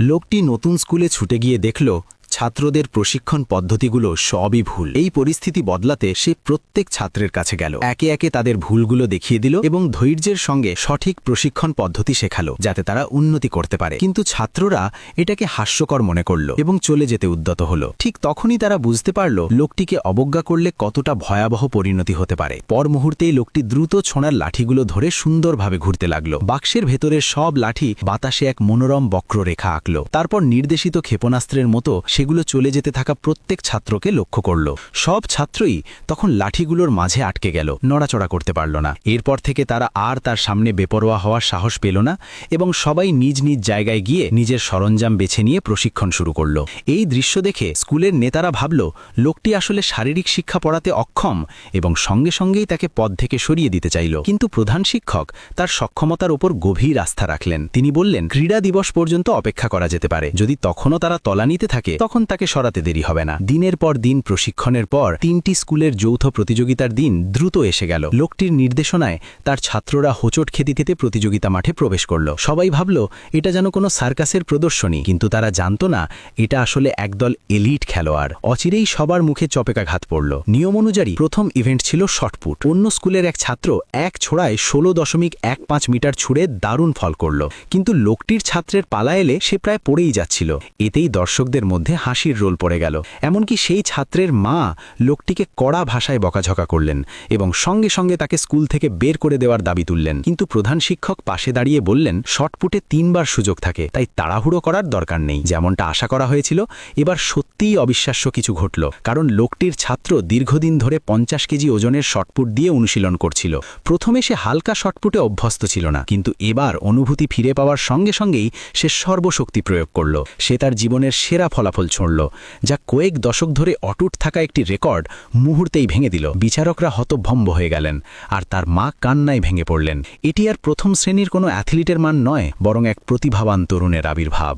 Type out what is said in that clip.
লোকটি নতুন স্কুলে ছুটে গিয়ে দেখল ছাত্রদের প্রশিক্ষণ পদ্ধতিগুলো সবই ভুল। এই পরিস্থিতি বদলাতে সে প্রত্যেক ছাত্রের কাছে গেল। একে একে তাদের ভুলগুলো দেখিয়ে দিল এবং ধৈর্যের সঙ্গে সঠিক প্রশিক্ষণ পদ্ধতি শেখালো, যাতে তারা উন্নতি করতে পারে। কিন্তু ছাত্ররা এটাকে হাস্যকর মনে করল এবং চলে যেতে উদ্যত হল। ঠিক তখনই তারা বুঝতে পারল লোকটিকে অবজ্ঞা করলে কতটা ভয়াবহ পরিণতি হতে পারে। পর মুহূর্তেই লোকটি দ্রুত ছোঁড়ার লাঠিগুলো ধরে সুন্দরভাবে ঘুরতে লাগল। বাক্সের ভেতরের সব লাঠি বাতাসে এক মনোরম বক্ররেখা আঁকল। তারপর নির্দেশিত ক্ষেপণাস্ত্রের মতো সেগুলো চলে যেতে থাকা প্রত্যেক ছাত্রকে লক্ষ্য করল। সব ছাত্রই তখন লাঠিগুলোর মাঝে আটকে গেল, নড়াচড়া করতে পারল না। এরপর থেকে তারা আর তার সামনে বেপরোয়া হওয়ার সাহস পেল না এবং সবাই নিজ নিজ জায়গায় গিয়ে নিজের সরঞ্জাম বেছে নিয়ে প্রশিক্ষণ শুরু করল। এই দৃশ্য দেখে স্কুলের নেতারা ভাবল, লোকটি আসলে শারীরিক শিক্ষা পড়াতে অক্ষম এবং সঙ্গে সঙ্গেই তাকে পদ থেকে সরিয়ে দিতে চাইল। কিন্তু প্রধান শিক্ষক তার সক্ষমতার ওপর গভীর আস্থা রাখলেন। তিনি বললেন, ক্রীড়া দিবস পর্যন্ত অপেক্ষা করা যেতে পারে। যদি তখনও তারা তলানিতে থাকে তখন তাকে সরাতে দেরি হবে না। দিনের পর দিন, প্রশিক্ষণের পর তিনটি স্কুলের যৌথ প্রতিযোগিতার দিন দ্রুত এসে গেল। লোকটির নির্দেশনায় তার ছাত্ররা হোচট খেতে খেতে প্রতিযোগিতা মাঠে প্রবেশ করল। সবাই ভাবল, এটা যেন কোনো সার্কাসের প্রদর্শনী। কিন্তু তারা জানত না, এটা আসলে একদল এলিট খেলোয়াড়। অচিরেই সবার মুখে চপেকাঘাত পড়ল। নিয়ম অনুযায়ী প্রথম ইভেন্ট ছিল শটপুট। অন্য স্কুলের এক ছাত্র এক ছোড়ায় ষোলো দশমিক এক পাঁচ মিটার ছুড়ে দারুণ ফল করল। কিন্তু লোকটির ছাত্রের পালা এলে সে প্রায় পড়েই যাচ্ছিল। এতেই দর্শকদের মধ্যে হাসির রোল পড়ে গেল। এমনকি সেই ছাত্রের মা লোকটিকে কড়া ভাষায় বকাঝকা করলেন এবং সঙ্গে সঙ্গে তাকে স্কুল থেকে বের করে দেওয়ার দাবি তুললেন। কিন্তু প্রধান শিক্ষক পাশে দাঁড়িয়ে বললেন, শটপুটে তিনবার সুযোগ থাকে, তাই তাড়াহুড়ো করার দরকার নেই। যেমনটা আশা করা হয়েছিল, এবার সত্যিই অবিশ্বাস্য কিছু ঘটল। কারণ লোকটির ছাত্র দীর্ঘদিন ধরে পঞ্চাশ কেজি ওজনের শটপুট দিয়ে অনুশীলন করছিল। প্রথমে সে হালকা শটপুটে অভ্যস্ত ছিল না, কিন্তু এবার অনুভূতি ফিরে পাওয়ার সঙ্গে সঙ্গেই সে সর্বশক্তি প্রয়োগ করল। সে তার জীবনের সেরা ফলাফল ছড়ল, যা কয়েক দশক ধরে অটুট থাকা একটি রেকর্ড মুহূর্তেই ভেঙে দিল। বিচারকরা হতভম্ব হয়ে গেলেন, আর তার মা কান্নায় ভেঙে পড়লেন। এটি আর প্রথম শ্রেণির কোনো অ্যাথলিটের মান নয়, বরং এক প্রতিভাবান তরুণের আবির্ভাব।